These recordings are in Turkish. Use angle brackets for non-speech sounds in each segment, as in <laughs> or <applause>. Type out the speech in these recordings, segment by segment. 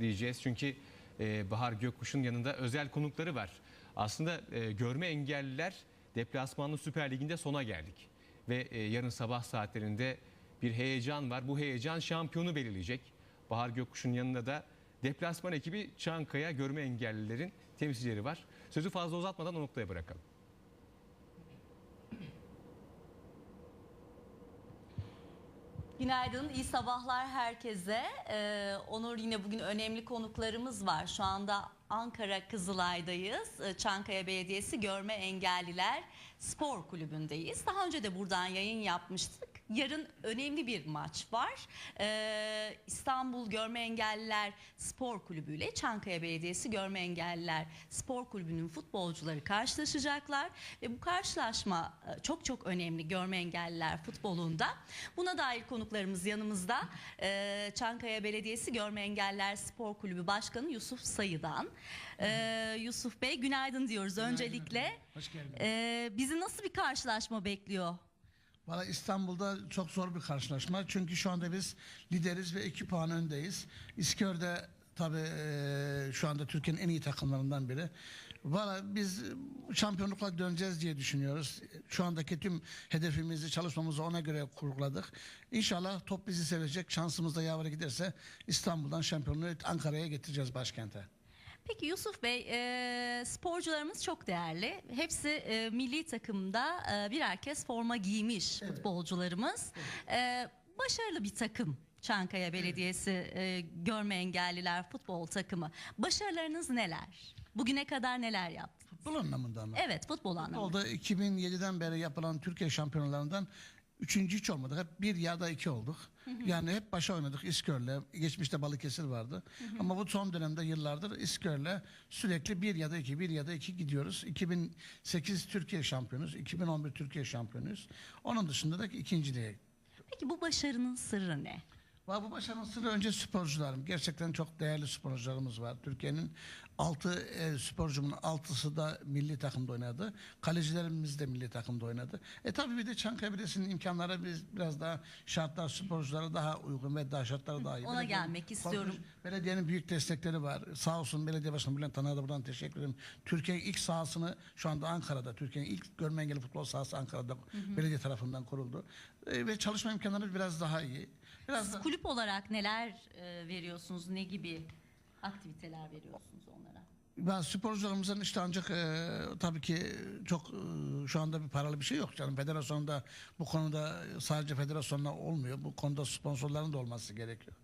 diyeceğiz. Çünkü e, Bahar Gökkuş'un yanında özel konukları var. Aslında e, görme engelliler deplasmanlı Süper Ligi'nde sona geldik. Ve e, yarın sabah saatlerinde bir heyecan var. Bu heyecan şampiyonu belirleyecek. Bahar Gökkuş'un yanında da deplasman ekibi Çankaya görme engellilerin temsilcileri var. Sözü fazla uzatmadan o noktaya bırakalım. Günaydın, iyi sabahlar herkese. Ee, Onur yine bugün önemli konuklarımız var. Şu anda Ankara Kızılay'dayız. Ee, Çankaya Belediyesi Görme Engelliler Spor Kulübü'ndeyiz. Daha önce de buradan yayın yapmıştık. Yarın önemli bir maç var. Ee, İstanbul Görme Engelliler Spor Kulübü ile Çankaya Belediyesi Görme Engelliler Spor Kulübü'nün futbolcuları karşılaşacaklar. Ve bu karşılaşma e, çok çok önemli görme engelliler futbolunda. Buna dair konuklarımız yanımızda. Ee, Çankaya Belediyesi Görme Engelliler Spor Kulübü Başkanı Yusuf Sayı'dan. Ee, Yusuf Bey günaydın diyoruz öncelikle. Hoş geldin. Ee, bizi nasıl bir karşılaşma bekliyor? Valla İstanbul'da çok zor bir karşılaşma. Çünkü şu anda biz lideriz ve 2 puan öndeyiz. İskör'de tabii eee, şu anda Türkiye'nin en iyi takımlarından biri. Valla biz şampiyonlukla döneceğiz diye düşünüyoruz. Şu andaki tüm hedefimizi, çalışmamızı ona göre kurguladık. İnşallah top bizi sevecek. Şansımız da yaver giderse İstanbul'dan şampiyonluğu Ankara'ya getireceğiz başkente. Peki Yusuf Bey, e, sporcularımız çok değerli. Hepsi e, milli takımda e, birer kez forma giymiş futbolcularımız. E, başarılı bir takım Çankaya Belediyesi e, Görme Engelliler futbol takımı. Başarılarınız neler? Bugüne kadar neler yaptınız? Futbol anlamında mı? Evet futbol anlamında. Oldu 2007'den beri yapılan Türkiye şampiyonalarından üçüncü hiç olmadık. Hep bir ya da iki olduk. Yani hep başa oynadık İskör'le. Geçmişte Balıkesir vardı. Ama bu son dönemde yıllardır İskör'le sürekli bir ya da iki, bir ya da iki gidiyoruz. 2008 Türkiye şampiyonuz. 2011 Türkiye şampiyonuyuz. Onun dışında da ikinciliğe Peki bu başarının sırrı ne? Ve bu başarının sırrı önce sporcularım. Gerçekten çok değerli sporcularımız var. Türkiye'nin 6 e, sporcumun 6'sı da milli takımda oynadı. Kalecilerimiz de milli takımda oynadı. E tabii bir de Çankaya Belediyesi'nin imkanları biz biraz daha şartlar sporculara daha uygun ve daha şartları daha iyi. Ona Belediyenin gelmek istiyorum. korkunç- Belediyenin büyük destekleri var. Sağ olsun Belediye Başkanı Bülent Tanrı'ya da buradan teşekkür ederim. Türkiye'nin ilk sahasını şu anda Ankara'da, Türkiye'nin ilk görme engelli futbol sahası Ankara'da belediye tarafından kuruldu. E, ve çalışma imkanları biraz daha iyi. Biraz da... Kulüp olarak neler e, veriyorsunuz? Ne gibi aktiviteler veriyorsunuz onlara? Ben sporcularımızın işte ancak e, tabii ki çok e, şu anda bir paralı bir şey yok canım. Federasyonda bu konuda sadece federasyonla olmuyor. Bu konuda sponsorların da olması gerekiyor.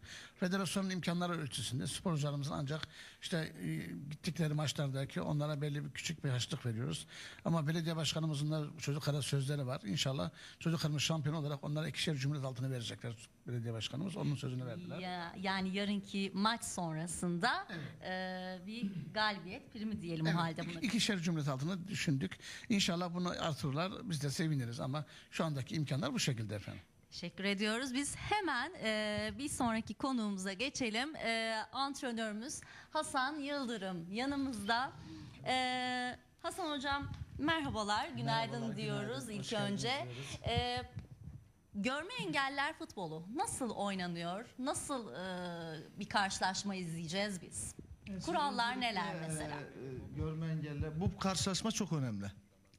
Federasyonun imkanları ölçüsünde sporcularımızın ancak işte e, gittikleri maçlardaki onlara belli bir küçük bir harçlık veriyoruz. Ama belediye başkanımızın da çocuklara sözleri var. İnşallah çocuklarımız şampiyon olarak onlara ikişer cumhuriyet altını verecekler belediye başkanımız. Onun sözünü verdiler. Ya, yani yarınki maç sonrasında e, bir galibiyet primi diyelim o halde buna. İki- İkişer cumhuriyet altını düşündük. İnşallah bunu artırırlar. Biz de seviniriz ama şu andaki imkanlar bu şekilde efendim. Teşekkür ediyoruz. Biz hemen e, bir sonraki konuğumuza geçelim. E, antrenörümüz Hasan Yıldırım yanımızda. E, Hasan Hocam merhabalar, günaydın Merhabalar, diyoruz günaydın. Hoş ilk geldiniz önce. E, görme engeller futbolu nasıl oynanıyor? Nasıl e, bir karşılaşma izleyeceğiz biz? Kurallar neler mesela? Ee, görme engelli. Bu karşılaşma çok önemli.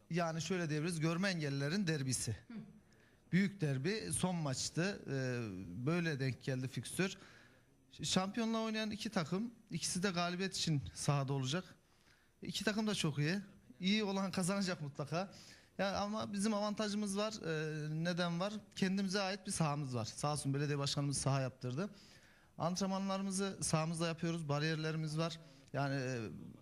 Yani şöyle diyebiliriz. Görme engellilerin derbisi. Büyük derbi son maçtı. Ee, böyle denk geldi fikstür. Şampiyonla oynayan iki takım. ikisi de galibiyet için sahada olacak. İki takım da çok iyi. İyi olan kazanacak mutlaka. Ya ama bizim avantajımız var. Ee, neden var? Kendimize ait bir sahamız var. Sağ olsun belediye başkanımız saha yaptırdı. Antrenmanlarımızı sahamızda yapıyoruz. Bariyerlerimiz var. Yani e,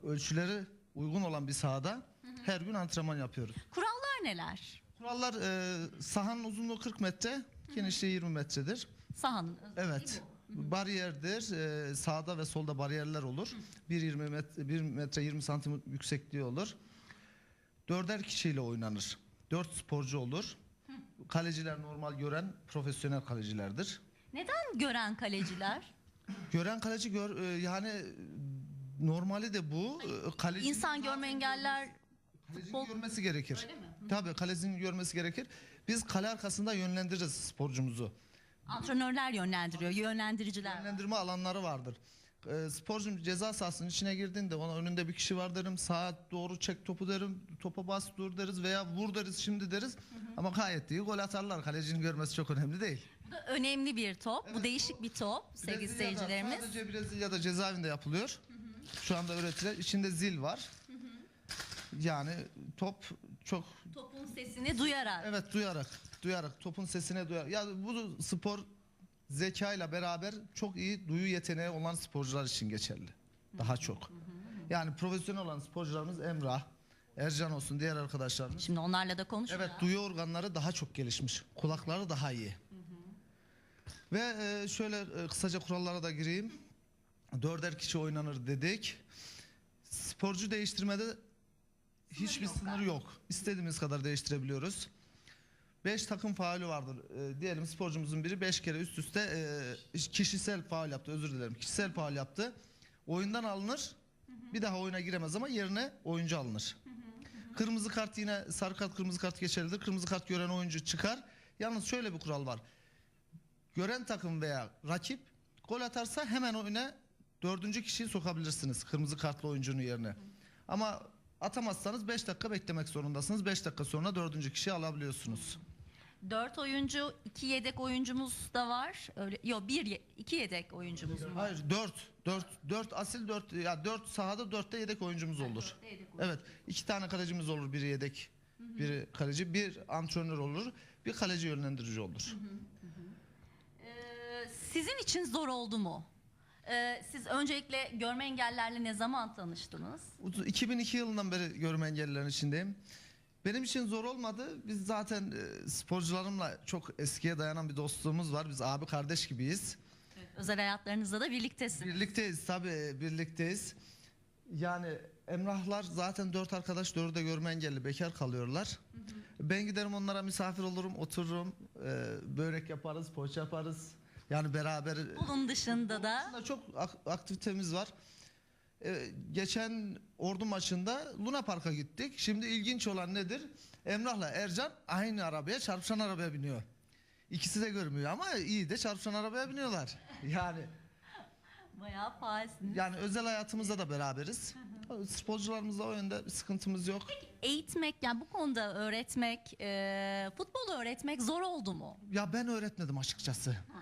ölçüleri uygun olan bir sahada her gün antrenman yapıyoruz. Kurallar neler? Kurallar e, sahanın uzunluğu 40 metre, genişliği 20 metredir. Sahanın Evet. Bariyerdir. Ee, sağda ve solda bariyerler olur. 1.20 metre, 1 metre 20 santim yüksekliği olur. Dörder kişiyle oynanır. Dört sporcu olur. Kaleciler normal gören profesyonel kalecilerdir. Neden gören kaleciler? Gören kaleci gör e, yani normali de bu. E, Kaleci İnsan görme engeller Kalecinin Futbol- görmesi gerekir. Öyle mi? Tabii kalecinin görmesi gerekir. Biz kale arkasında yönlendiririz sporcumuzu. antrenörler yönlendiriyor, yönlendiriciler. var. Yönlendirme alanları vardır. e, sporcum ceza sahasının içine girdiğinde ona önünde bir kişi var derim. Sağa doğru çek topu derim. Topa bas dur deriz veya vur deriz şimdi deriz. Ama gayet iyi gol atarlar. Kalecinin görmesi çok önemli değil. Bu da önemli bir top. Bu değişik bir top sevgili Brezilya'da seyircilerimiz. Sadece Brezilya'da cezaevinde yapılıyor. Şu anda üretilen. İçinde zil var. Yani top çok Topun sesini duyarak. evet duyarak duyarak topun sesine duyar. Ya bu spor zekayla beraber çok iyi duyu yeteneği olan sporcular için geçerli. Daha çok. Yani profesyonel olan sporcularımız Emrah, Ercan olsun diğer arkadaşlarımız. Şimdi onlarla da konuşacağız. Evet duyu organları daha çok gelişmiş. Kulakları daha iyi. Ve e, şöyle e, kısaca kurallara da gireyim. Dörder kişi oynanır dedik. Sporcu değiştirmede hiçbir yok sınır yok. İstediğimiz kadar değiştirebiliyoruz. 5 takım faulü vardır. E, diyelim sporcumuzun biri 5 kere üst üste e, kişisel faul yaptı. Özür dilerim. Kişisel faul yaptı. Oyundan alınır. Bir daha oyuna giremez ama yerine oyuncu alınır. Kırmızı kart yine sarı kart kırmızı kart geçerlidir. Kırmızı kart gören oyuncu çıkar. Yalnız şöyle bir kural var. Gören takım veya rakip gol atarsa hemen oyuna dördüncü kişiyi sokabilirsiniz. Kırmızı kartlı oyuncunun yerine. Ama atamazsanız 5 dakika beklemek zorundasınız. 5 dakika sonra dördüncü kişiyi alabiliyorsunuz. Dört oyuncu, iki yedek oyuncumuz da var. Öyle, yok bir, ye- iki yedek oyuncumuz mu var? Hayır 4 4 4 asil 4 ya 4 sahada 4'te yedek oyuncumuz olur. dörtte yedek oyuncu. Evet. iki tane kalecimiz olur. Biri yedek, biri kaleci, bir antrenör olur, bir kaleci yönlendirici olur. Ee, sizin için zor oldu mu? Ee, siz öncelikle görme engellerle ne zaman tanıştınız? 2002 yılından beri görme engellilerin içindeyim. Benim için zor olmadı. Biz zaten e, sporcularımla çok eskiye dayanan bir dostluğumuz var. Biz abi kardeş gibiyiz. Özel hayatlarınızda da birliktesiniz. Birlikteyiz tabii birlikteyiz. Yani Emrahlar zaten dört arkadaş dördü de görme engelli bekar kalıyorlar. Ben giderim onlara misafir olurum otururum. e, börek yaparız poğaça yaparız. Yani beraber Bunun dışında da aslında çok ak- aktivitemiz var. Ee, geçen ordu maçında Luna Park'a gittik. Şimdi ilginç olan nedir? Emrah'la Ercan aynı arabaya çarpışan arabaya biniyor. İkisi de görmüyor ama iyi de çarpışan arabaya biniyorlar. <laughs> Yani bayağı faalsiniz. yani özel hayatımızda da beraberiz. Sporcularımızla o yönde bir sıkıntımız yok. Eğitmek yani bu konuda öğretmek, e, futbol öğretmek zor oldu mu? Ya ben öğretmedim açıkçası. Ben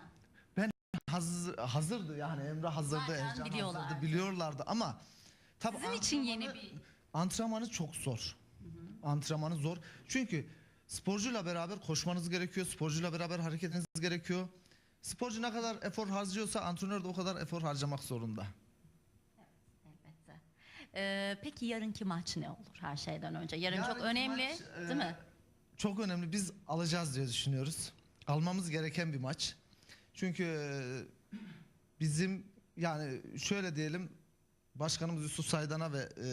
hazır, hazırdı yani Emrah hazırdı, Zaten Ercan biliyorlardı. hazırdı, biliyorlardı ama tabii Sizin için yeni antrenmanı- bir Antrenmanı çok zor. Antrenmanı zor. Çünkü sporcuyla beraber koşmanız gerekiyor. Sporcuyla beraber hareket etmeniz gerekiyor. Sporcu ne kadar efor harcıyorsa antrenör de o kadar efor harcamak zorunda. elbette. E, peki yarınki maç ne olur her şeyden önce? Yarın çok Yarınki önemli maç, e, değil mi? Çok önemli. Biz alacağız diye düşünüyoruz. Almamız gereken bir maç. Çünkü e, bizim yani şöyle diyelim Başkanımız Yusuf Saydan'a ve e,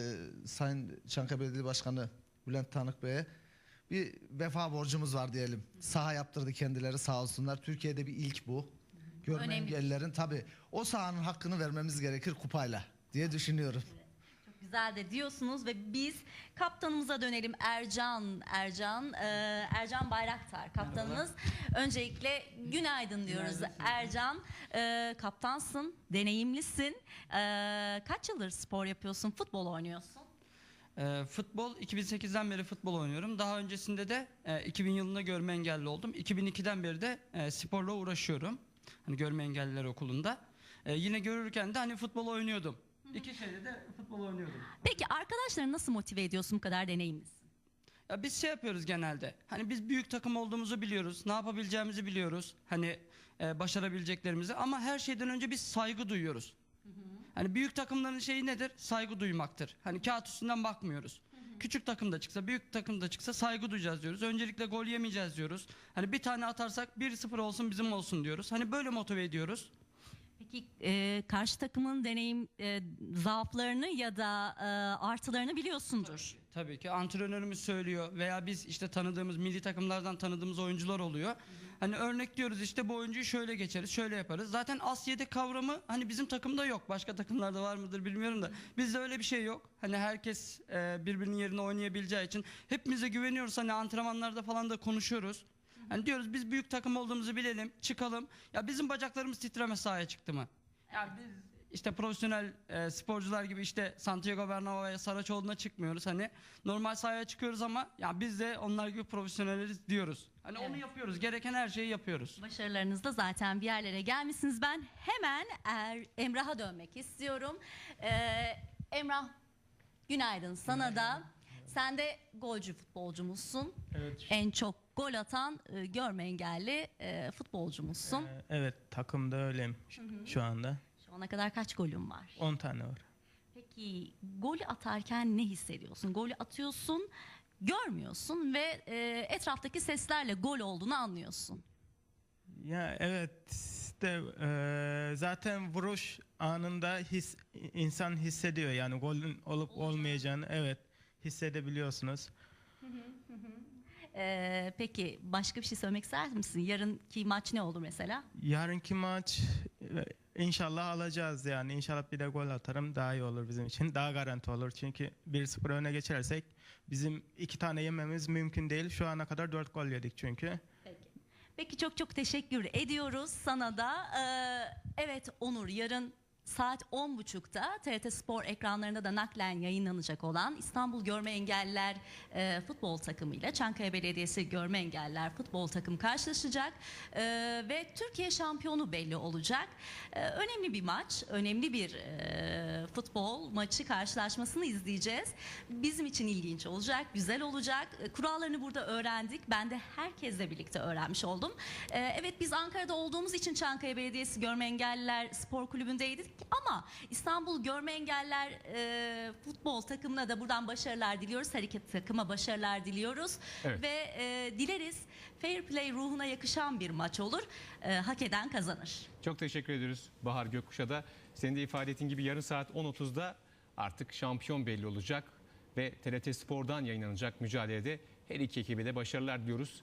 Sayın Çankaya Belediye Başkanı Bülent Tanık Bey'e bir vefa borcumuz var diyelim. Saha yaptırdı kendileri sağ olsunlar. Türkiye'de bir ilk bu. Görme Önemli. engellilerin tabi o sahanın hakkını vermemiz gerekir kupayla diye düşünüyorum. Güzel de diyorsunuz ve biz kaptanımıza dönelim Ercan Ercan e, Ercan Bayraktar kaptanınız. Öncelikle günaydın diyoruz Ercan. E, kaptansın, deneyimlisin. E, kaç yıldır spor yapıyorsun, futbol oynuyorsun? Ee, futbol 2008'den beri futbol oynuyorum. Daha öncesinde de e, 2000 yılında görme engelli oldum. 2002'den beri de e, sporla uğraşıyorum. Hani görme engelliler okulunda. E, yine görürken de hani futbol oynuyordum. İki şeyde de futbol oynuyordum. Peki arkadaşları nasıl motive ediyorsun bu kadar deneyimlisin? Ya biz şey yapıyoruz genelde. Hani biz büyük takım olduğumuzu biliyoruz. Ne yapabileceğimizi biliyoruz. Hani e, başarabileceklerimizi ama her şeyden önce biz saygı duyuyoruz. Hani büyük takımların şeyi nedir? Saygı duymaktır. Hani kağıt üstünden bakmıyoruz. Küçük takım da çıksa, büyük takım da çıksa saygı duyacağız diyoruz. Öncelikle gol yemeyeceğiz diyoruz. Hani bir tane atarsak 1-0 olsun bizim olsun diyoruz. Hani böyle motive ediyoruz. Peki e, karşı takımın deneyim e, zaaflarını ya da e, artılarını biliyorsundur. Tabii ki antrenörümüz söylüyor veya biz işte tanıdığımız milli takımlardan tanıdığımız oyuncular oluyor. Hani örnek diyoruz işte bu oyuncuyu şöyle geçeriz, şöyle yaparız. Zaten as yedek kavramı hani bizim takımda yok. Başka takımlarda var mıdır bilmiyorum da. Bizde öyle bir şey yok. Hani herkes e, birbirinin yerine oynayabileceği için hepimize güveniyoruz. Hani antrenmanlarda falan da konuşuyoruz. Hani diyoruz biz büyük takım olduğumuzu bilelim, çıkalım. Ya bizim bacaklarımız titreme sahaya çıktı mı? Ya biz işte profesyonel e, sporcular gibi işte Santiago Bernabeu'ya Saraçoğlu'na çıkmıyoruz. Hani normal sahaya çıkıyoruz ama ya biz de onlar gibi profesyoneliz diyoruz. Hani onu Evet. yapıyoruz. Gereken her şeyi yapıyoruz. Başarılarınızda zaten bir yerlere gelmişsiniz. Ben hemen er, Emrah'a dönmek istiyorum. Ee, Emrah günaydın sana da. Sen de golcü futbolcumuzsun. Evet. En çok gol atan e, görme engelli e, futbolcumuzsun. Ee, evet takımda öyleyim şu- şu anda. Şu ana kadar kaç golün var? 10 tane var. Peki golü atarken ne hissediyorsun? Golü atıyorsun, görmüyorsun ve e, etraftaki seslerle gol olduğunu anlıyorsun. Ya evet de e, zaten vuruş anında his insan hissediyor yani golün olup olmayacağını evet hissedebiliyorsunuz. Ee, peki başka bir şey söylemek ister misin? Yarınki maç ne olur mesela? Yarınki maç e, inşallah alacağız yani inşallah bir de gol atarım daha iyi olur bizim için daha garanti olur çünkü 1-0 öne geçersek bizim iki tane yememiz mümkün değil şu ana kadar 4 gol yedik çünkü. Peki. Peki çok çok teşekkür ediyoruz sana da. Ee, evet Onur yarın saat 10.30'da TRT Spor ekranlarında da naklen yayınlanacak olan İstanbul Görme Engelliler e, futbol takımıyla Çankaya Belediyesi Görme Engelliler futbol takımı karşılaşacak Ee, ve Türkiye şampiyonu belli olacak. Ee, önemli bir maç, önemli bir e, futbol maçı karşılaşmasını izleyeceğiz. Bizim için ilginç olacak, güzel olacak. Ee, Kurallarını burada öğrendik. Ben de herkesle birlikte öğrenmiş oldum. Ee, evet biz Ankara'da olduğumuz için Çankaya Belediyesi Görme Engelliler Spor Kulübü'ndeydik ama İstanbul Görme Engelliler e, futbol takımına da buradan başarılar diliyoruz. Her iki takıma başarılar diliyoruz. Evet. Ve e, dileriz fair play ruhuna yakışan bir maç olur. E, hak eden kazanır. Çok teşekkür ediyoruz Bahar Gökkuş'a Senin de ifade ettiğin gibi yarın saat 10.30'da artık şampiyon belli olacak ve TRT Spor'dan yayınlanacak mücadelede her iki ekibe de başarılar diliyoruz.